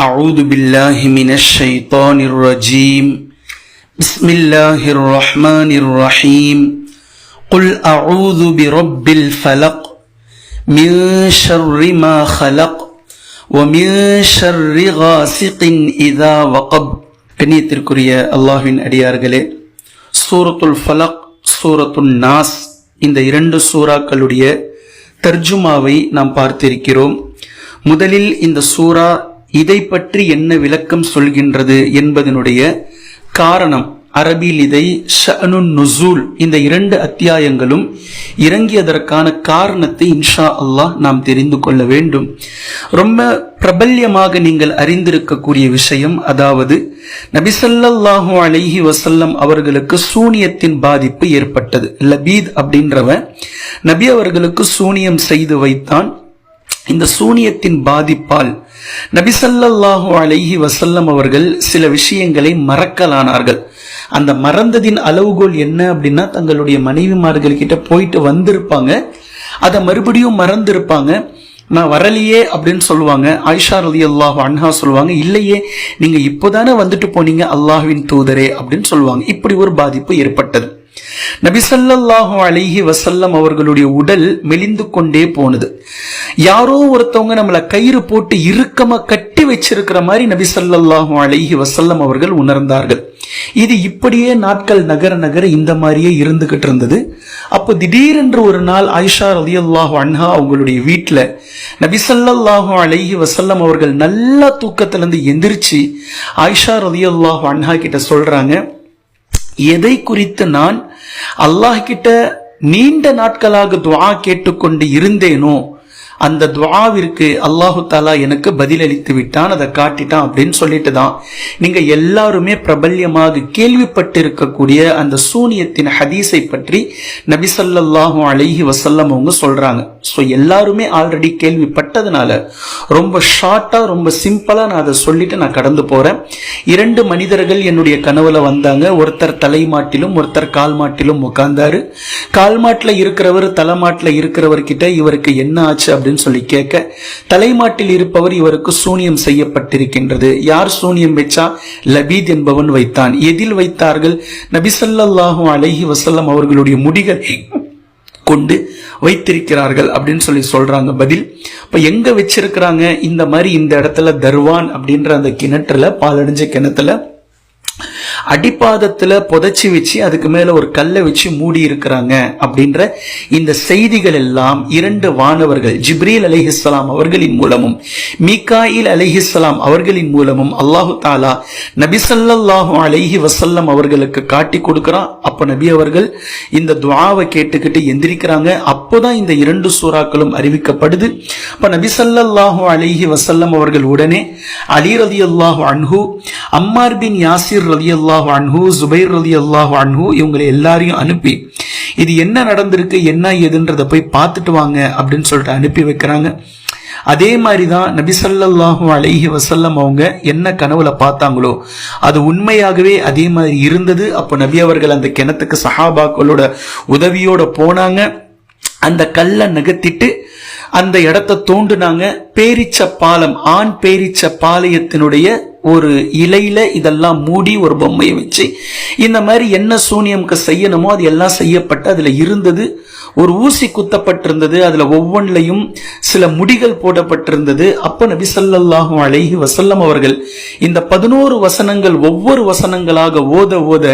أعوذ بالله من الشيطان الرجيم بسم الله الرحمن الرحيم قل أعوذ برب الفلق من شر ما خلق ومن شر غاسق إذا وقب கண்ணியத்திற்குரிய அல்லாஹ்வின் அடியார்களே சூரத்துல் ஃபலக் சூரத்துல் நாஸ் இந்த இரண்டு சூறாக்களுடைய தர்ஜுமாவை நாம் பார்த்திருக்கிறோம் முதலில் இந்த சூரா இதை பற்றி என்ன விளக்கம் சொல்கின்றது என்பதனுடைய காரணம் அரபியில் இதை ஷஅனுன் நுசூல் இந்த இரண்டு அத்தியாயங்களும் இறங்கியதற்கான காரணத்தை இன்ஷா அல்லாஹ் நாம் தெரிந்து கொள்ள வேண்டும். ரொம்ப பிரபல்யமாக நீங்கள் அறிந்திருக்கக்கூடிய விஷயம் அதாவது நபிசல்லாஹு அலைஹி வசல்லம் அவர்களுக்கு சூனியத்தின் பாதிப்பு ஏற்பட்டது. லபீத் அப்படின்றவன் நபி அவர்களுக்கு சூனியம் செய்து வைத்தான். இந்த சூனியத்தின் பாதிப்பால் நபிசல்லாஹு அலைஹி வசல்லம் அவர்கள் சில விஷயங்களை மறக்கலானார்கள். அந்த மறந்ததின் அளவுகோல் என்ன அப்படின்னா தங்களுடைய மனைவிமார்கள் கிட்ட போயிட்டு வந்திருப்பாங்க. அதை மறுபடியும் மறந்திருப்பாங்க. நான் வரலையே அப்படின்னு சொல்லுவாங்க. ஆயிஷா அலி அல்லாஹ் அன்ஹா சொல்லுவாங்க. இல்லையே நீங்க இப்போதானே வந்துட்டு போனீங்க அல்லாஹ்வின் தூதரே அப்படின்னு சொல்லுவாங்க. இப்படி ஒரு பாதிப்பு ஏற்பட்டது. நபிசல்லாஹு அலிஹி வசல்லம் அவர்களுடைய உடல் மெலிந்து கொண்டே போனது. யாரோ ஒருத்தவங்க நம்மளை கயிறு போட்டு இறுக்கமா கட்டி வச்சிருக்கிற மாதிரி நபிசல்லாஹு அலிஹி வசல்லம் அவர்கள் உணர்ந்தார்கள். இது இப்படியே நாட்கள் நகர நகர இந்த மாதிரியே இருந்துகிட்டு இருந்தது. அப்போ திடீரென்று ஒரு நாள் ஆயிஷா ரலியல்லாஹு அன்ஹா அவங்களுடைய வீட்டில் நபிசல்லாஹு அலைஹி வசல்லம் அவர்கள் நல்லா தூக்கத்திலிருந்து எந்திரிச்சு ஆயிஷா ரலியல்லாஹு அன்ஹா கிட்ட சொல்றாங்க எதை குறித்து நான் அல்லாஹ் கிட்ட நீண்ட நாட்களாக துவா கேட்டுக்கொண்டு இருந்தேனோ அந்த துவாவிற்கு அல்லாஹு தாலா எனக்கு பதிலளித்து விட்டான் அதை காட்டிட்டான் அப்படின்னு சொல்லிட்டு தான் நீங்க எல்லாருமே பிரபல்யமாக கேள்விப்பட்டிருக்கக்கூடிய அந்த சூனியத்தின் ஹதீஸை பற்றி நபிசல்லாஹு அலைஹி வசல்லம் அவங்க சொல்றாங்க. ஸோ எல்லாருமே ஆல்ரெடி கேள்விப்பட்டதுனால ரொம்ப ஷார்ட்டா ரொம்ப சிம்பிளா நான் அதை சொல்லிட்டு நான் கடந்து போறேன். இரண்டு மனிதர்கள் என்னுடைய கனவுல வந்தாங்க. ஒருத்தர் தலைமாட்டிலும் ஒருத்தர் கால் மாட்டிலும் உட்கார்ந்தாரு கால் மாட்டில் இருக்கிறவர் தலைமாட்டில் இருக்கிறவர் கிட்ட இவருக்கு என்ன ஆச்சு அப்படின்னு சொல்லி கேட்க தலைமாட்டில் இருப்பவர் இவருக்கு சூனியம் செய்யப்பட்டிருக்கின்றது. யார் சூனியம் வச்சா லபீத் என்பவன் வைத்தான். எதில் வைத்தார்கள்? நபிசல்லாஹு அலஹி வசல்லம் அவர்களுடைய முடிகளை கொண்டு வைத்திருக்கிறார்கள் அப்படின்னு சொல்லி சொல்றாங்க பதில். இப்ப எங்க வச்சிருக்கிறாங்க? இந்த மாதிரி இந்த இடத்துல தர்வான் அப்படின்ற அந்த கிணற்றுல பாலடைஞ்ச கிணத்துல அடிப்பாதத்தில் புதைச்சி வச்சு அதுக்கு மேலே ஒரு கல்லை வச்சு மூடி இருக்கிறாங்க அப்படின்ற இந்த செய்திகள் எல்லாம் இரண்டு வானவர்கள் ஜிப்ரீல் அலிஹிஸ்லாம் அவர்களின் மூலமும் மீகாயில் அலிஹிஸ்லாம் அவர்களின் மூலமும் அல்லாஹு தாலா நபிசல்லாஹு அலைஹி வசல்லம் அவர்களுக்கு காட்டி கொடுக்கிறான். அப்போ நபி அவர்கள் இந்த துவாவை கேட்டுக்கிட்டு எந்திரிக்கிறாங்க. அப்போதான் இந்த இரண்டு சூறாக்களும் அறிவிக்கப்படுது. அப்போ நபிசல்லாஹு அலைஹி வசல்லம் அவர்கள் உடனே அலி ரதி அல்லாஹு அன்ஹு அம்மார் பின் யாசிர் ரதி அல்லாஹ் அன்ஹு ஜுபைர் ரதி அல்லாஹு அன்ஹு இவங்களை எல்லாரையும் அனுப்பி இது என்ன நடந்திருக்கு என்ன ஏதுன்றதை போய் பார்த்துட்டு வாங்க அப்படின்னு சொல்லிட்டு அனுப்பி வைக்கிறாங்க. அதே மாதிரி தான் நபிசல்லாஹூ அலைஹி வசல்லம் அவங்க என்ன கனவுல பார்த்தாங்களோ அது உண்மையாகவே அதே மாதிரி இருந்தது. அப்போ நபி அவர்கள் அந்த கிணத்துக்கு சஹாபாக்களோட உதவியோட போனாங்க. அந்த கல்லை நகர்த்திட்டு அந்த இடத்த தோண்டுனாங்க. பேரிச்ச பாலம் ஆண் பேரிச்ச பாளையத்தினுடைய ஒரு இலையில இதெல்லாம் மூடி ஒரு பொம்மையை வச்சு இந்த மாதிரி என்ன சூனியம்க்கு செய்யணுமோ அது எல்லாம் செய்யப்பட்டு அதுல இருந்தது ஒரு ஊசி குத்தப்பட்டிருந்தது அதுல ஒவ்வொன்றிலையும் சில முடிகள் போடப்பட்டிருந்தது. அப்ப நபி அழகி வசல்லம் அவர்கள் இந்த பதினோரு வசனங்கள் ஒவ்வொரு வசனங்களாக ஓத ஓத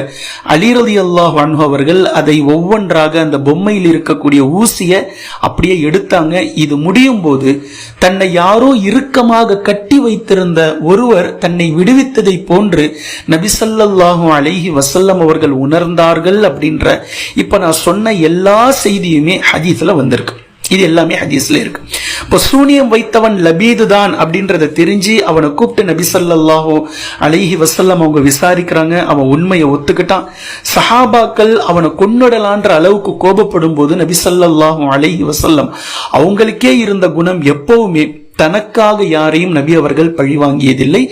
அலிரதி அல்லாஹ் அன்ஹு அவர்கள் அதை ஒவ்வொன்றாக அந்த பொம்மையில் இருக்கக்கூடிய ஊசியை அப்படியே எடுத்தாங்க. இது முடியும் போது தன்னை யாரோ இறுக்கமாக கட்டி வைத்திருந்த ஒருவர் தன்னை விடுவித்ததை போன்று நபிசல்லாஹு அலைஹி வசல்லம் அவர்கள் உணர்ந்தார்கள் அப்படின்ற இப்ப நான் சொன்ன எல்லா செய்தியுமே ஹதீஸ்ல வந்திருக்கு. இது எல்லாமே ஹதீஸ்ல இருக்கு. இப்போ சூனியம் வைத்தவன் லபீது தான் அப்படின்றத தெரிஞ்சு அவனை கூப்பிட்டு நபி ஸல்லல்லாஹு அலைஹி வசல்லம் அவங்க விசாரிக்கிறாங்க. அவன் உண்மையை ஒத்துக்கிட்டான். சஹாபாக்கள் அவனை கொன்னுடலான்ற அளவுக்கு கோபப்படும் போது நபி ஸல்லல்லாஹு அலைஹி வசல்லம் அவங்களுக்கே இருந்த குணம் எப்பவுமே தனக்காக யாரையும் நபி அவர்கள் பழி வாங்கியதில்லை.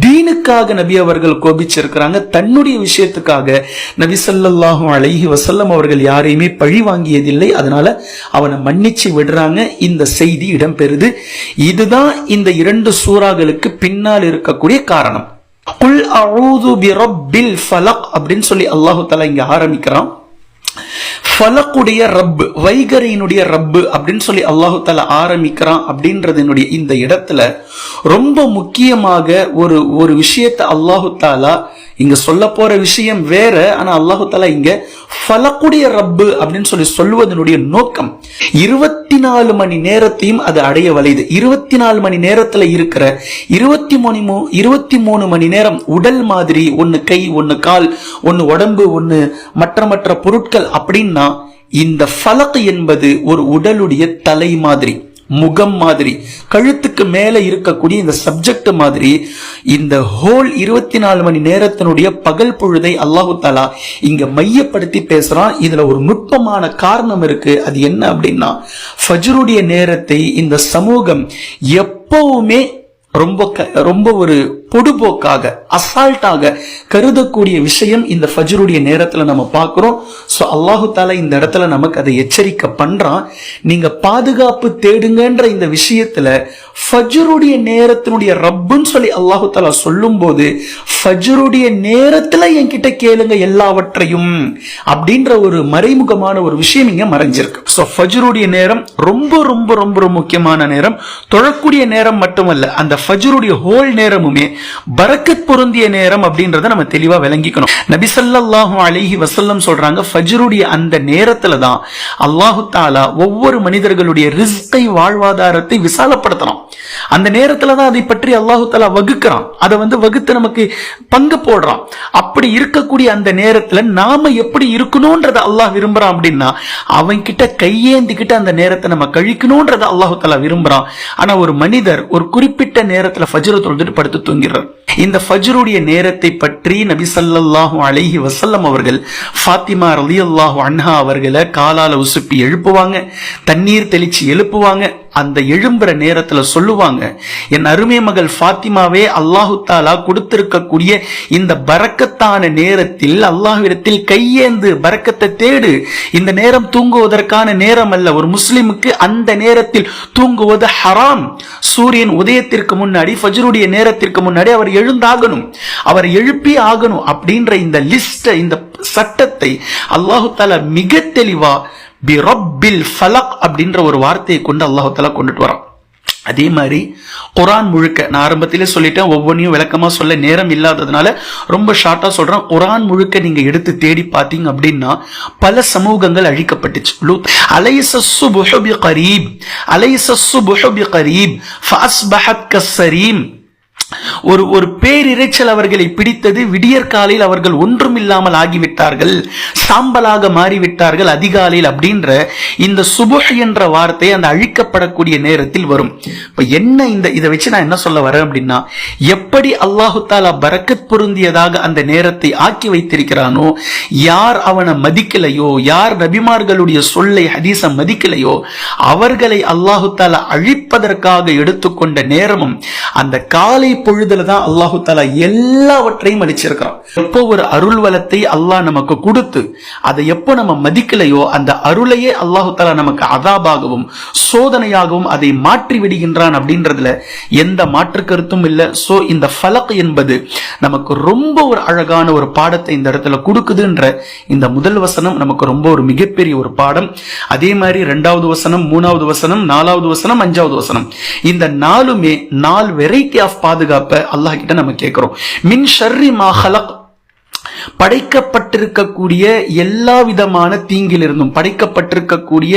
தீனுக்காக நபி அவர்கள் கோபிச்சிருக்கிறாங்க. தன்னுடைய விஷயத்துக்காக நபி சல்லாஹும் அழகி வசல்லம் அவர்கள் யாரையுமே பழி வாங்கியதில்லை. அதனால அவனை மன்னிச்சு விடுறாங்க. இந்த செய்தி இடம்பெறுது. இதுதான் இந்த இரண்டு சூறாக்களுக்கு பின்னால் இருக்கக்கூடிய காரணம். குல் அஊது பிரப்பில் ஃபலக் அப்படின்னு சொல்லி அல்லாஹு தலா இங்க ஆரம்பிக்கிறான். ஃபலக்குடைய ரப்பு வைகரையினுடைய ரப்பு அப்படின்னு சொல்லி அல்லாஹு தால ஆரம்பிக்கிறான் அப்படின்றதனுடைய இந்த இடத்துல ரொம்ப முக்கியமாக ஒரு ஒரு விஷயத்தை அல்லாஹு தாலா இங்க சொல்ல போற விஷயம் வேற. ஆனா அல்லாஹு தாலா இங்க ஃபலக்குடைய ரப்பு அப்படின்னு சொல்லி சொல்லுவதனுடைய நோக்கம் இருபத்தி நாலு மணி நேரத்தையும் அது அடைய வலையுது. இருபத்தி நாலு மணி நேரத்துல இருக்கிற இருபத்தி மூணு மூ- இருபத்தி மூணு மணி நேரம் உடல் மாதிரி ஒன்னு கை ஒன்னு கால் ஒன்னு உடம்பு ஒன்னு மற்ற மற்ற பொருட்கள் அப்படின்னா இந்த ஃபலக் என்பது ஒரு உடலுடைய தலை மாதிரி முகம் மாதிரி கழுத்துக்கு மேலே இருக்கக்கூடிய இந்த சப்ஜெக்ட் மாதிரி இந்த ஹோல் இருபத்தி நாலு மணி நேரத்தினுடைய பகல் பொழுதை அல்லாஹு தாலா இங்க மையப்படுத்தி பேசுறான். இதுல ஒரு நுட்பமான காரணம் இருக்கு. அது என்ன அப்படின்னா ஃபஜ்ருடைய நேரத்தை இந்த சமூகம் எப்பவுமே ரொம்ப க- ரொம்ப ஒரு பொடுபோக்காக அசால்ட்டாக கருதக்கூடிய விஷயம் இந்த ஃபஜ்ருடைய நேரத்தில் நம்ம பார்க்குறோம். ஸோ அல்லாஹு தாலா இந்த இடத்துல நமக்கு அதை எச்சரிக்கை பண்ணுறான் நீங்கள் பாதுகாப்பு தேடுங்கன்ற இந்த விஷயத்தில் ஃபஜ்ருடைய நேரத்தினுடைய ரப்புன்னு சொல்லி அல்லாஹு தாலா சொல்லும்போது ஃபஜ்ருடைய நேரத்தில் என்கிட்ட கேளுங்க எல்லாவற்றையும். அப்படின்ற ஒரு மறைமுகமான ஒரு விஷயம் இங்கே மறைஞ்சிருக்கு. ஸோ ஃபஜ்ருடைய நேரம் ரொம்ப ரொம்ப ரொம்ப ரொம்ப முக்கியமான நேரம். தொழக்கூடிய நேரம் மட்டுமல்ல அந்த ஃபஜ்ருடைய ஹோல் நேரமுமே பரக்கத் பொருந்திய நேரம் அப்படின்றத நம்ம தெளிவா விளங்கிக்கணும். நபி ஸல்லல்லாஹு வசல்லம் சொல்றாங்க ஃபஜ்ருடைய அந்த நேரத்துல தான் அல்லாஹு தாலா ஒவ்வொரு மனிதர்களுடைய ரிஸ்கை வாழ்வாதாரத்தை விசாலப்படுத்தணும் அந்த நேரத்துல தான் அதை பற்றி அல்லாஹு தாலா வகுக்கிறான். அதை வந்து வகுத்து நமக்கு பங்கு போடுறான். அப்படி இருக்கக்கூடிய அந்த நேரத்துல நாம எப்படி இருக்கணும்ன்றத அல்லாஹ் விரும்புறான் அப்படின்னா அவன் கிட்ட கையேந்திக்கிட்டு அந்த நேரத்தை நம்ம கழிக்கணும்ன்றத அல்லாஹு தாலா விரும்புறான். ஆனா ஒரு மனிதர் ஒரு குறிப்பிட்ட நேரத்துல ஃபஜ்ர தொழுதுட்டு படுத்து தூங்கிறார் இந்த ஃபஜ்ருடைய நேரத்தை பற்றி நபி ஸல்லல்லாஹு அலஹி வசல்லம் அவர்கள் ஃபாத்திமா ரலியல்லாஹு அன்ஹா அவர்களை காலால உசுப்பி எழுப்புவாங்க தண்ணீர் தெளிச்சு எழுப்புவாங்க அந்த எழும்புற நேரத்துல சொல்லுவாங்க என் அருமை மகள் ஃபாத்திமாவே அல்லாஹு தாலா கொடுத்திருக்கக்கூடிய இந்த பறக்கத்தான நேரத்தில் அல்லாஹ்விடத்தில் கையேந்து பறக்கத்தை தேடு. இந்த நேரம் தூங்குவதற்கான நேரம் அல்ல ஒரு முஸ்லிமுக்கு அந்த நேரத்தில் தூங்குவது ஹராம். சூரியன் உதயத்திற்கு முன்னாடி ஃபஜ்ருடைய நேரத்திற்கு முன்னாடி அவர் எழுந்தாகணும். அவர் எழுப்பி ஆகணும். அப்படின்ற இந்த லிஸ்ட இந்த சட்டத்தை அல்லாஹு தாலா மிக தெளிவா பி ரப்பில் ஃபலக் அப்படின்ற ஒரு வார்த்தையை கொண்டு அல்லாஹால கொண்டுட்டு வரான். அதே மாதிரி குரான் முழுக்க நான் ஆரம்பத்திலே சொல்லிட்டேன் ஒவ்வொன்றையும் விளக்கமா சொல்ல நேரம் இல்லாததுனால ரொம்ப ஷார்ட்டா சொல்றேன். குரான் முழுக்க நீங்க எடுத்து தேடி பார்த்தீங்க அப்படின்னா பல சமூகங்கள் அழிக்கப்பட்டுச்சு. லூத் அலைசஸ்ஸு சுபுஹு கரீப் அலைசஸ்ஸு புஹபி கரீப் கரீப் ஃபஅஸ்பஹத் கசரீம் ஒரு ஒரு பேரிரைச்சல் அவர்களை பிடித்தது விடியற் காலையில் அவர்கள் ஒன்றுமில்லாமல் ஆகிவிட்டார்கள். சாம்பலாக மாறிவிட்டார்கள் அதிகாலையில் அப்படின்ற இந்த சுபுஹ் என்ற வார்த்தை அந்த அழிக்கப்படக்கூடிய நேரத்தில் வரும். இப்போ என்ன இந்த இதை வச்சு நான் என்ன சொல்ல வரேன் அப்படின்னா எப்படி அல்லாஹு தாலா பரக்கத் பொருந்தியதாக அந்த நேரத்தை ஆக்கி வைத்திருக்கிறானோ யார் அவனை மதிக்கலையோ யார் நபிமார்களுடைய சொல்லை ஹதீச மதிக்கலையோ அவர்களை அல்லாஹு தாலா அழிப்பதற்காக எடுத்துக்கொண்ட நேரமும் அந்த காலை பொழுதுல தான் அல்லாஹு தாலா எல்லாவற்றையும் அளிச்சிருக்கிறான். எப்போ ஒரு அருள் வளத்தை அல்லாஹ் நமக்கு கொடுத்து அதை எப்போ நம்ம மதிக்கலையோ அந்த அருளையே அல்லாஹு தாலா நமக்கு அதாபாகவும் சோதனையாகவும் அதை மாற்றி விடுகின்றான் அப்படின்றதுல எந்த மாற்று கருத்தும் இல்லை. ஸோ இந்த ஃபலக் என்பது நமக்கு ரொம்ப ஒரு அழகான ஒரு பாடத்தை இந்த இடத்துல கொடுக்குதுன்ற இந்த முதல் வசனம் நமக்கு ரொம்ப ஒரு மிகப்பெரிய ஒரு பாடம். அதே மாதிரி ரெண்டாவது வசனம் மூணாவது வசனம் நாலாவது வசனம் அஞ்சாவது வசனம். இந்த நாலுமே நாலு வெரைட்டி ஆஃப் பாதுகாப்பு அல்லாஹ் கிட்ட நம்ம கேட்கிறோம். மின் ஷர்ரி மாஹலக் படைக்கப்பட்டிருக்கக்கூடிய எல்லா விதமான தீங்கிலிருந்தும் படைக்கப்பட்டிருக்கக்கூடிய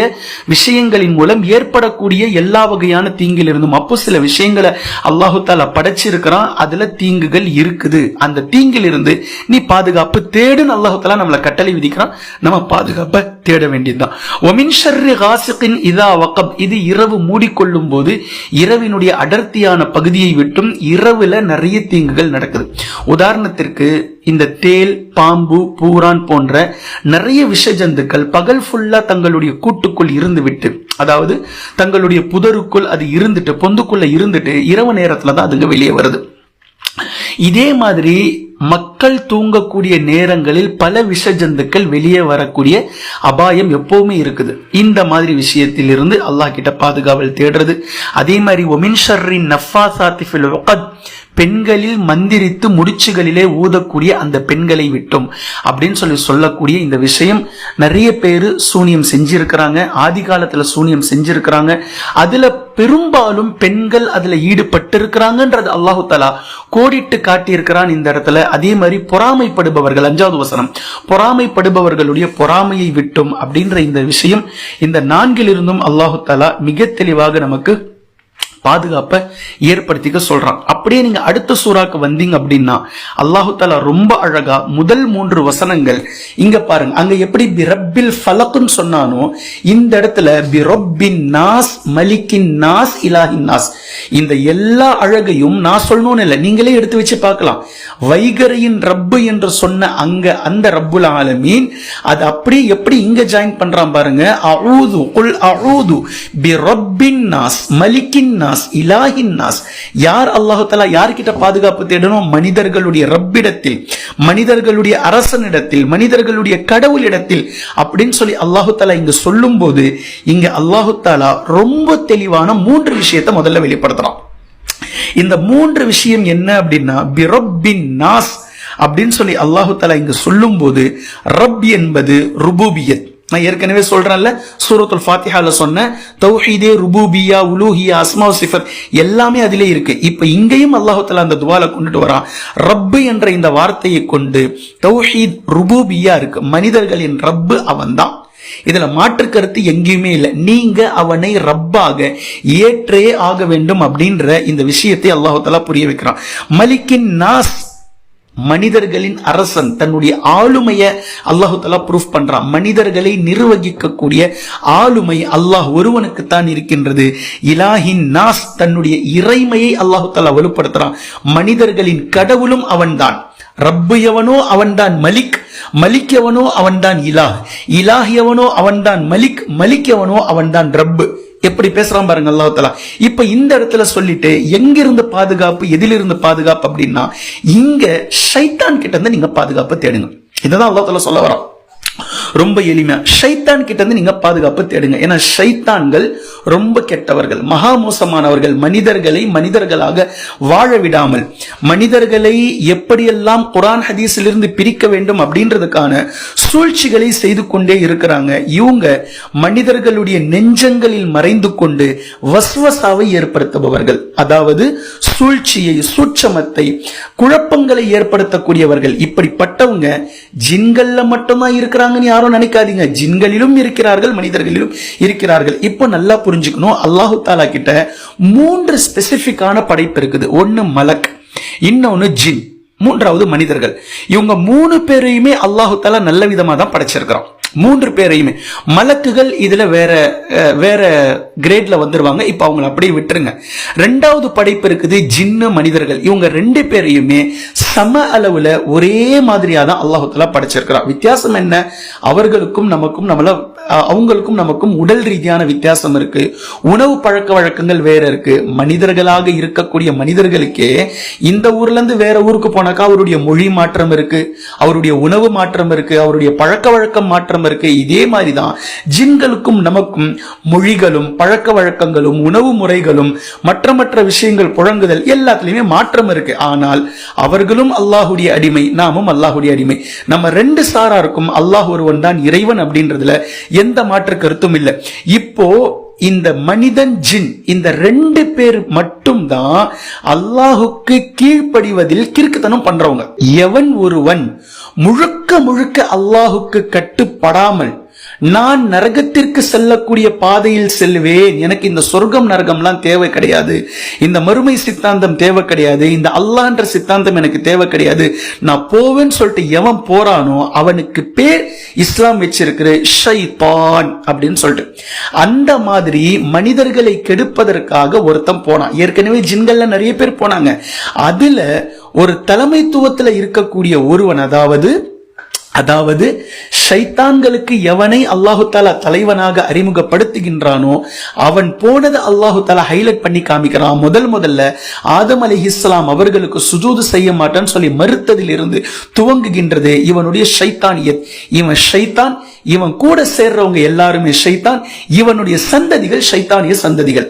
விஷயங்களின் மூலம் ஏற்படக்கூடிய எல்லா வகையான தீங்கிலிருந்தும் அப்போ சில விஷயங்களை அல்லாஹு தாலா படைச்சிருக்கிறான் அதுல தீங்குகள் இருக்குது. அந்த தீங்கிலிருந்து நீ பாதுகாப்பு தேடுன்னு அல்லாஹு தாலா நம்மளை கட்டளை விதிக்கிறான். நம்ம பாதுகாப்பை தேட வேண்டியதுதான். ஒமின் ஷர்ரி காசிகின் இதா வக்கப் இது இரவு மூடிக்கொள்ளும் போது இரவினுடைய அடர்த்தியான பகுதியை விட்டும் இரவுல நிறைய தீங்குகள் நடக்குது. உதாரணத்திற்கு இந்த தேல் பாம்பு பூரான் போன்ற நிறைய விஷ ஜந்துக்கள் பகல் ஃபுல்லா தங்களுடைய கூட்டுக்குள் இருந்து விட்டு அதாவது தங்களுடைய புதருக்குள் அது இருந்துட்டு பொந்துக்குள்ள இருந்துட்டு இரவு நேரத்துல தான் அதுங்க வெளியே வருது. இதே மாதிரி மக்கள் தூங்கக்கூடிய நேரங்களில் பல விஷ ஜந்துக்கள் வெளியே வரக்கூடிய அபாயம் எப்பவுமே இருக்குது. இந்த மாதிரி விஷயத்தில் இருந்து அல்லாஹ் கிட்ட பாதுகாவல் தேடுறது. அதே மாதிரி ஒமின் ஷர்ரின் நஃபாசாத்தி பெண்களில் மந்திரித்து முடிச்சுகளிலே ஊதக்கூடிய அந்த பெண்களை விட்டும். அப்படின்னு சொல்லி சொல்லக்கூடிய இந்த விஷயம் நிறைய பேர் சூனியம் செஞ்சிருக்கிறாங்க. ஆதி காலத்துல சூனியம் செஞ்சிருக்கிறாங்க. அதுல பெரும்பாலும் பெண்கள் அதுல ஈடுபட்டிருக்கிறாங்கன்றது அல்லாஹு தலா கோடிட்டு காட்டியிருக்கிறான் இந்த இடத்துல. அதே மாதிரி பொறாமைப்படுபவர்கள் அஞ்சாவது வசனம். பொறாமைப்படுபவர்களுடைய பொறாமையை விட்டும் அப்படின்ற இந்த விஷயம் இந்த நான்கிலிருந்தும் அல்லாஹு தலா மிக தெளிவாக நமக்கு பாதுகாப்பை ஏற்படுத்திக்க சொல்றான். அப்படியே நீங்க அடுத்த சூறாக்கு வந்தீங்க அப்படின்னா அல்லாஹு தாலா ரொம்ப அழகா முதல் மூன்று வசனங்கள் இங்க பாருங்க. அங்க எப்படி பிரப்பில் ஃபலக்குன்னு சொன்னானோ இந்த இடத்துல பிரப்பின் நாஸ் மலிக்கின் நாஸ் இலாஹின் நாஸ். இந்த எல்லா அழகையும் நான் சொல்லணும்னு இல்லை நீங்களே எடுத்து வச்சு பார்க்கலாம். வைகரையின் ரப்பு என்று சொன்ன அங்க அந்த ரப்புல் ஆலமீன் அது அப்படியே எப்படி இங்க ஜாயின் பண்றான் பாருங்க. அஊது குல் அஊது பி நாஸ் மலிக்கின் நாஸ் இலாஹின் நாஸ். யார் அல்லாஹு தலா யார்கிட்ட பாதுகாப்பு தேடணும்? மனிதர்களுடைய ரப்பிடத்தில் மனிதர்களுடைய அரசனிடத்தில் மனிதர்களுடைய கடவுளிடத்தில் அப்படின்னு சொல்லி அல்லாஹு தலா இங்க சொல்லும் போது இங்க அல்லாஹு தாலா ரொம்ப தெளிவான மூன்று விஷயத்தை முதல்ல வெளிப்படுத்துறான். இந்த மூன்று விஷயம் என்ன அப்படின்னா பிரப்பின் நாஸ் அப்படின்னு சொல்லி அல்லாஹு தலா இங்க சொல்லும் போது ரப் என்பது ருபூபியத். நான் ஏற்கனவே சொல்றேன்ல சூரத்துல் ஃபாத்திஹால சொன்ன தௌஹீதே ருபூபியா உலூஹியா அஸ்மா சிஃபர் எல்லாமே அதிலே இருக்கு. இப்ப இங்கேயும் அல்லாஹு அந்த துவால கொண்டுட்டு வரான். ரப்பு என்ற இந்த வார்த்தையை கொண்டு தௌஹீத் ருபூபியா இருக்கு. மனிதர்களின் ரப்பு அவன்தான். இதுல மாற்று கருத்து எங்கேயுமே இல்லை. நீங்க அவனை ரப்பாக ஏற்றே ஆக வேண்டும் அப்படின்ற இந்த விஷயத்தை அல்லாஹு புரிய வைக்கிறான். மலிக்கின் நாஸ் மனிதர்களின் அரசன் தன்னுடைய ஆளுமையை அல்லாஹு தலா ப்ரூஃப் பண்றான். மனிதர்களை நிர்வகிக்கக்கூடிய ஆளுமை அல்லாஹ் ஒருவனுக்குத்தான் இருக்கின்றது. இலாஹின் நாஸ் தன்னுடைய இறைமையை அல்லாஹு தலா வலுப்படுத்துறான். மனிதர்களின் கடவுளும் அவன்தான். ரப்பு எவனோ அவன்தான் மலிக் மலிக் எவனோ அவன்தான் இலாஹ். இலாஹ் எவனோ அவன்தான் மலிக் மலிக் எவனோ அவன்தான் ரப்பு. எப்படி பேசுறான் பாருங்க அல்லாஹால இப்ப இந்த இடத்துல சொல்லிட்டு எங்கிருந்து பாதுகாப்பு எதிலிருந்து பாதுகாப்பு அப்படின்னா இங்க ஷைத்தான் கிட்ட இருந்து நீங்க பாதுகாப்பு தேடுங்க. இதுதான் அல்லாஹ் சொல்ல வரான். ரொம்ப எளிமையா. ஷைத்தான் கிட்ட இருந்து நீங்க பாதுகாப்பு தேடுங்க. ஏன்னா ஷைத்தான்கள் ரொம்ப கெட்டவர்கள். மகா மோசமானவர்கள். மனிதர்களை மனிதர்களாக வாழ விடாமல் மனிதர்களை எப்படியெல்லாம் குரான் ஹதீஸிலிருந்து பிரிக்க வேண்டும் அப்படின்றதுக்கான சூழ்ச்சிகளை செய்து கொண்டே இருக்கிறாங்க. இவங்க மனிதர்களுடைய நெஞ்சங்களில் மறைந்து கொண்டு வஸ்வசாவை ஏற்படுத்துபவர்கள். அதாவது சூழ்ச்சியை சூட்சமத்தை குழப்பங்களை ஏற்படுத்தக்கூடியவர்கள். இப்படிப்பட்டவங்க ஜின்கள்ல மட்டும்தான் இருக்கிறாங்கன்னு யாரும் நினைக்காதீங்க. ஜின்களிலும் இருக்கிறார்கள் மனிதர்களிலும் இருக்கிறார்கள். இப்போ நல்லா புரிஞ்சுக்கணும். அல்லாஹு தாலா கிட்ட மூன்று ஸ்பெசிபிக்கான படைப்பு இருக்குது. ஒன்னு மலக் இன்னொன்னு ஜின் மூன்றாவது மனிதர்கள். இவங்க மூணு பேரையுமே அல்லாஹு தாலா நல்ல விதமா தான் படைச்சிருக்கிறோம். மூன்று பேரையுமே. மலக்குகள் இதுல வேற வேற கிரேட்ல வந்துருவாங்க. இப்ப அவங்கள அப்படியே விட்டுருங்க. ரெண்டாவது படைப்பு இருக்குது ஜின்னு மனிதர்கள். இவங்க ரெண்டு பேரையுமே சம அளவுல ஒரே மாதிரியாக தான் அல்லாஹு படைச்சிருக்கிறான். வித்தியாசம் என்ன? அவர்களுக்கும் நமக்கும் நம்மள அவங்களுக்கும் நமக்கும் உடல் ரீதியான வித்தியாசம் இருக்கு. உணவு பழக்க வழக்கங்கள் வேற இருக்கு. மனிதர்களாக இருக்கக்கூடிய மனிதர்களுக்கே இந்த ஊர்ல இருந்து வேற ஊருக்கு போனாக்கா அவருடைய மொழி மாற்றம் இருக்கு. அவருடைய உணவு மாற்றம் இருக்கு. அவருடைய பழக்க வழக்கம் மாற்றம் இருக்கு. இதே மாதிரி தான் ஜின்களுக்கும் நமக்கும் மொழிகளும் பழக்க வழக்கங்களும் உணவு முறைகளும் மற்ற மற்ற விஷயங்கள் புழங்குதல் எல்லாத்துலயுமே மாற்றம் இருக்கு. ஆனால் அவர்களும் அல்லாஹுடைய அடிமை நாமும் அல்லாஹுடைய அடிமை. நம்ம ரெண்டு சாராருக்கும் அல்லாஹ் ஒருவன் தான் இறைவன் அப்படின்றதுல எந்த மாற்று கருத்தும் இல்லை. இப்போ இந்த மனிதன் ஜின் இந்த ரெண்டு பேர் மட்டும்தான் அல்லாஹுக்கு கீழ்ப்படிவதில் கிறுக்குத்தனம் பண்றவங்க. எவன் ஒருவன் முழுக்க முழுக்க அல்லாஹுக்கு கட்டுப்படாமல் நான் நரகத்திற்கு செல்லக்கூடிய பாதையில் செல்வேன். எனக்கு இந்த சொர்க்கம் நரகம்லாம் தேவை கிடையாது. இந்த மறுமை சித்தாந்தம் தேவை கிடையாது. இந்த அல்லான்ற சித்தாந்தம் எனக்கு தேவை கிடையாது. நான் போவேன்னு சொல்லிட்டு எவன் போறானோ அவனுக்கு பேர் இஸ்லாம் வச்சிருக்கிற ஷைத்தான் அப்படின்னு சொல்லிட்டு. அந்த மாதிரி மனிதர்களை கெடுப்பதற்காக ஒருத்தன் போனான். ஏற்கனவே ஜின்கள்ல நிறைய பேர் போனாங்க. அதுல ஒரு தலைமைத்துவத்துல இருக்கக்கூடிய ஒருவன் அதாவது அதாவது ஷைத்தான்களுக்கு எவனை அல்லாஹு தாலா தலைவனாக அறிமுகப்படுத்துகின்றானோ அவன் போனதை அல்லாஹு தாலா ஹைலைட் பண்ணி காமிக்கிறான். முதல் முதல்ல ஆதம் அலி இஸ்லாம் அவர்களுக்கு சுஜூது செய்ய மாட்டான்னு சொல்லி மறுத்ததிலிருந்து துவங்குகின்றது இவனுடைய ஷைத்தானியத். இவன் ஷைத்தான் இவன் கூட சேர்றவங்க எல்லாருமே ஷைத்தான் இவனுடைய சந்ததிகள் ஷைத்தானிய சந்ததிகள்.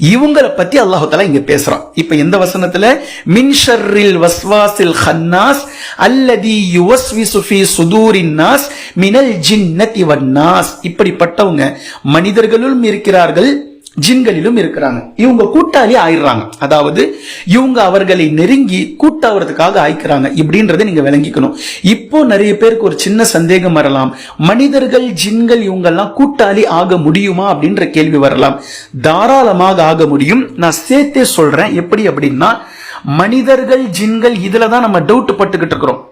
இவங்களை பத்தி அல்லாஹால இங்க பேசுறான். இப்ப எந்த வசனத்துல? மின்ஷர்ரில் வஸ்வாசில் ஹன்னாஸ் அல்லதி யுவஸ்விசு சுஃபி சுதூரின் நாஸ் மினல் ஜின்னதி வன்னாஸ் இப்படிப்பட்டவங்க மனிதர்களும் இருக்கிறார்கள் ஜின்களிலும் இருக்கிறாங்க. இவங்க கூட்டாளி ஆயிடுறாங்க. அதாவது இவங்க அவர்களை நெருங்கி கூட்டாவதுக்காக ஆய்க்கிறாங்க. இப்படின்றத நீங்க விளங்கிக்கணும். இப்போ நிறைய பேருக்கு ஒரு சின்ன சந்தேகம் வரலாம். மனிதர்கள் ஜின்கள் இவங்கெல்லாம் கூட்டாளி ஆக முடியுமா அப்படின்ற கேள்வி வரலாம். தாராளமாக ஆக முடியும். நான் சேர்த்தே சொல்றேன். எப்படி அப்படின்னா மனிதர்கள் ஜின்கள் இதுல தான் நம்ம டவுட் பட்டுக்கிட்டு இருக்கிறோம்.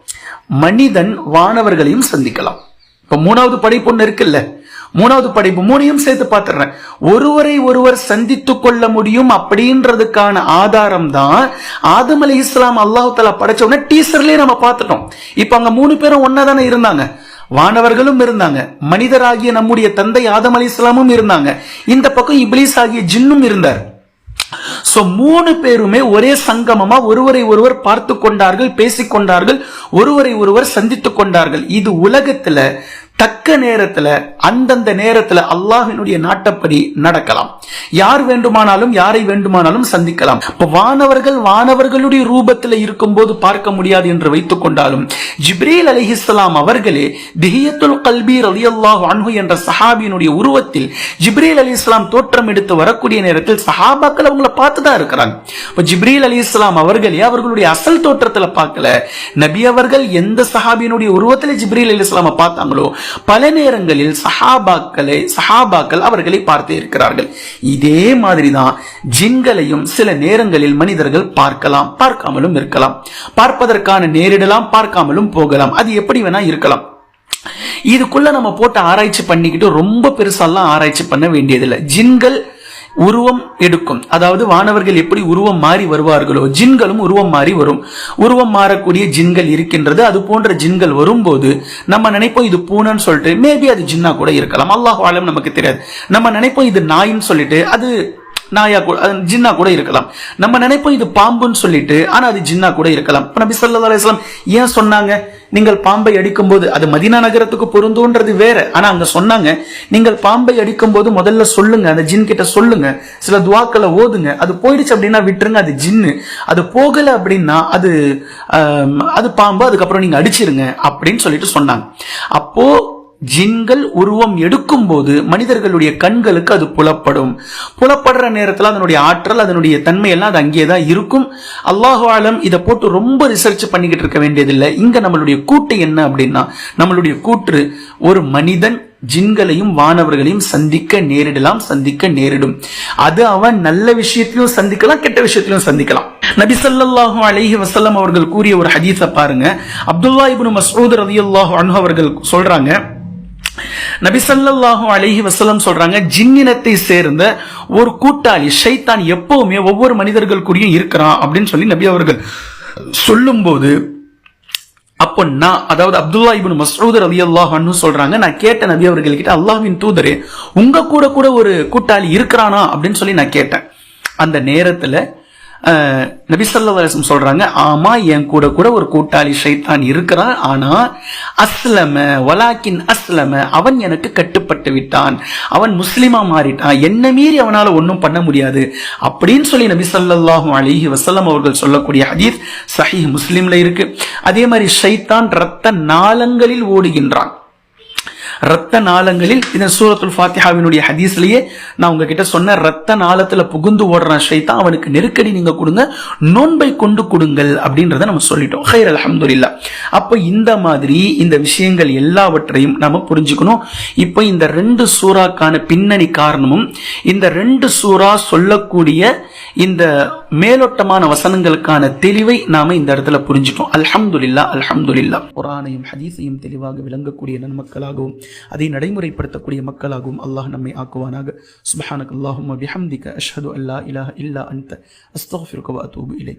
மனிதன் வானவர்களையும் சந்திக்கலாம். இப்ப மூணாவது படைப்பு ஒண்ணு இருக்குல்ல. மூணாவது படைப்பு மூணையும் சேர்த்து பார்த்துடுறேன். ஒருவரை ஒருவர் சந்தித்து கொள்ள முடியும் அப்படின்றதுக்கான ஆதாரம் தான் ஆதம் அலி இஸ்லாம் அல்லாஹு தலா படைச்ச உடனே டீசர்லயே நம்ம பார்த்துட்டோம். இப்போ அங்க மூணு பேரும் ஒன்னா தானே இருந்தாங்க? வானவர்களும் இருந்தாங்க. மனிதராகிய நம்முடைய தந்தை ஆதம் அலி இஸ்லாமும் இருந்தாங்க. இந்த பக்கம் இப்லீஸ் ஆகிய ஜின்னும் இருந்தார். சோ மூணு பேருமே ஒரே சங்கமமா ஒருவரை ஒருவர் பார்த்து கொண்டார்கள் பேசிக்கொண்டார்கள் ஒருவரை ஒருவர் சந்தித்துக் கொண்டார்கள். இது உலகத்துல தக்க நேரத்துல அந்தந்த நேரத்துல அல்லாஹினுடைய நாட்டப்படி நடக்கலாம். யார் வேண்டுமானாலும் யாரை வேண்டுமானாலும் சந்திக்கலாம். இப்ப வானவர்கள் வானவர்களுடைய ரூபத்தில் இருக்கும்போது பார்க்க முடியாது என்று வைத்துக் கொண்டாலும் ஜிப்ரீல் அலிஹிஸ்லாம் அவர்களே திஹியத்துல் கல்பி அலி அல்லாஹ் அன்ஹு என்ற சஹாபியினுடைய உருவத்தில் ஜிப்ரீல் அலி இஸ்லாம் தோற்றம் எடுத்து வரக்கூடிய நேரத்தில் சஹாபாக்கள் அவங்கள பார்த்து தான் இருக்கிறாங்க. இப்ப ஜிப்ரீல் அலி இஸ்லாம் அவர்களே அவர்களுடைய அசல் தோற்றத்துல பார்க்கல. நபி அவர்கள் எந்த சஹாபியினுடைய உருவத்தில் ஜிப்ரீல் அலி இஸ்லாம பார்த்தாங்களோ பல நேரங்களில் சஹாபாக்களை சஹாபாக்கள் அவர்களை பார்த்தே இருக்கிறார்கள். இதே மாதிரிதான் ஜின்களையும் சில நேரங்களில் மனிதர்கள் பார்க்கலாம் பார்க்காமலும் இருக்கலாம். பார்ப்பதற்கான நேரிடலாம் பார்க்காமலும் போகலாம். அது எப்படி வேணா இருக்கலாம். இதுக்குள்ள நம்ம போட்டு ஆராய்ச்சி பண்ணிக்கிட்டு ரொம்ப பெருசாலாம் ஆராய்ச்சி பண்ண வேண்டியதில்லை. ஜின்கள் உருவம் எடுக்கும். அதாவது வானவர்கள் எப்படி உருவம் மாறி வருவார்களோ ஜின்களும் உருவம் மாறி வரும். உருவம் மாறக்கூடிய ஜின்கள் இருக்கின்றது. அது போன்ற ஜின்கள் வரும்போது நம்ம நினைப்போம் இது பூனைன்னு சொல்லிட்டு மேபி அது ஜின்னா கூட இருக்கலாம். அல்லாஹ் ஆலம் நமக்கு தெரியாது. நம்ம நினைப்போம் இது நாயின்னு சொல்லிட்டு அது நாயா கூட ஜின்னா கூட இருக்கலாம். நம்ம நினைப்போம் இது பாம்புன்னு சொல்லிட்டு ஆனா அது ஜின்னா கூட இருக்கலாம். நபி சொல்லா அலிஸ்லாம் ஏன் சொன்னாங்க? நீங்கள் பாம்பை அடிக்கும் போது அது மதினா நகரத்துக்கு பொருந்தோன்றது வேற. ஆனா அங்க சொன்னாங்க நீங்கள் பாம்பை அடிக்கும் போது முதல்ல சொல்லுங்க அந்த ஜின் கிட்ட சொல்லுங்க. சில துவாக்களை ஓதுங்க. அது போயிடுச்சு அப்படின்னா விட்டுருங்க அது ஜின்னு. அது போகல அப்படின்னா அது அது பாம்பு அதுக்கப்புறம் நீங்க அடிச்சிருங்க அப்படின்னு சொல்லிட்டு சொன்னாங்க. அப்போ ஜின்கள் உருவம் எடுக்கும் போது மனிதர்களுடைய கண்களுக்கு அது புலப்படும். புலப்படுற நேரத்தில் அதனுடைய ஆற்றல் அதனுடைய தன்மை எல்லாம் அது அங்கேயே தான் இருக்கும். அல்லாஹாலம் இதை போட்டு ரொம்ப ரிசர்ச் பண்ணிக்கிட்டு இருக்க வேண்டியதில்லை. இங்க நம்மளுடைய கூட்டு என்ன அப்படின்னா நம்மளுடைய கூற்று ஒரு மனிதன் ஜின்களையும் வானவர்களையும் சந்திக்க நேரிடலாம் சந்திக்க நேரிடும். அது அவன் நல்ல விஷயத்திலும் சந்திக்கலாம் கெட்ட விஷயத்திலும் சந்திக்கலாம். நபி சல்லாஹூ அலஹி வசல்லம் அவர்கள் கூறிய ஒரு ஹதீஸை பாருங்க. அப்துல்லா இபுன் மசூத் ரதி அல்லாஹு அவர்கள் சொல்றாங்க நபிசல்லாஹு அலஹி வசலம் சொல்றாங்க ஜின்னினத்தை சேர்ந்த ஒரு கூட்டாளி ஷைத்தான் எப்பவுமே ஒவ்வொரு மனிதர்கள் கூடயும் இருக்கிறான் அப்படின்னு சொல்லி நபி அவர்கள் சொல்லும் போது அப்போ நான் அதாவது அப்துல்லா இபின் மசூதர் அலி அல்லாஹ் சொல்றாங்க நான் கேட்ட நபி அவர்கள் கிட்ட அல்லாஹின் தூதரே உங்க கூட கூட ஒரு கூட்டாளி இருக்கிறானா? அப்படின்னு சொல்லி நான் கேட்டேன். அந்த நேரத்துல நபிசல்லவரசம் சொல்றாங்க ஆமா என் கூட கூட ஒரு கூட்டாளி ஷைத்தான் இருக்கிறான். ஆனா அஸ்லம வலாக்கின் அஸ்லம அவன் எனக்கு கட்டுப்பட்டு விட்டான். அவன் முஸ்லிமா மாறிட்டான். என்ன மீறி அவனால ஒன்றும் பண்ண முடியாது. அப்படின்னு சொல்லி நபிசல்லாஹும் அலிஹி வசல்லம் அவர்கள் சொல்லக்கூடிய ஹதீஸ் சஹி முஸ்லீம்ல இருக்கு. அதே மாதிரி ஷைத்தான் ரத்த நாளங்களில் ஓடுகின்றான். ரத்த நாளங்களில் இந்த சூரத்துல் ஃபாத்திஹாவினுடைய ஹதீஸ்லயே நான் உங்ககிட்ட சொன்ன ரத்த நாளத்துல புகுந்து ஓடுறான் ஷைத்தான் அவனுக்கு நெருக்கடி நீங்க கொடுங்க நோன்பை கொண்டு கொடுங்கள் அப்படின்றத நம்ம சொல்லிட்டோம். ஹைர் அலமதுல்லா அப்ப இந்த மாதிரி இந்த விஷயங்கள் எல்லாவற்றையும் நாம புரிஞ்சுக்கணும். இப்போ இந்த ரெண்டு சூறாக்கான பின்னணி காரணமும் இந்த ரெண்டு சூறா சொல்லக்கூடிய இந்த மேலோட்டமான வசனங்களுக்கான தெளிவை நாம இந்த இடத்துல புரிஞ்சுட்டோம். அல்ஹம்துல்லா அல்ஹம்துல்லா குரானையும் ஹதீஸையும் தெளிவாக விளங்கக்கூடிய நன்மக்களாகவும் அதை நடைமுறைப்படுத்தக்கூடிய மக்களாகவும் அல்லாஹ் நம்மை ஆக்குவானாக. சுபஹானக் அல்லாஹும் அஷ்ஹது அல்லா இலா இல்லா அந்த அஸ்தஃபிருக்க வ இலைக்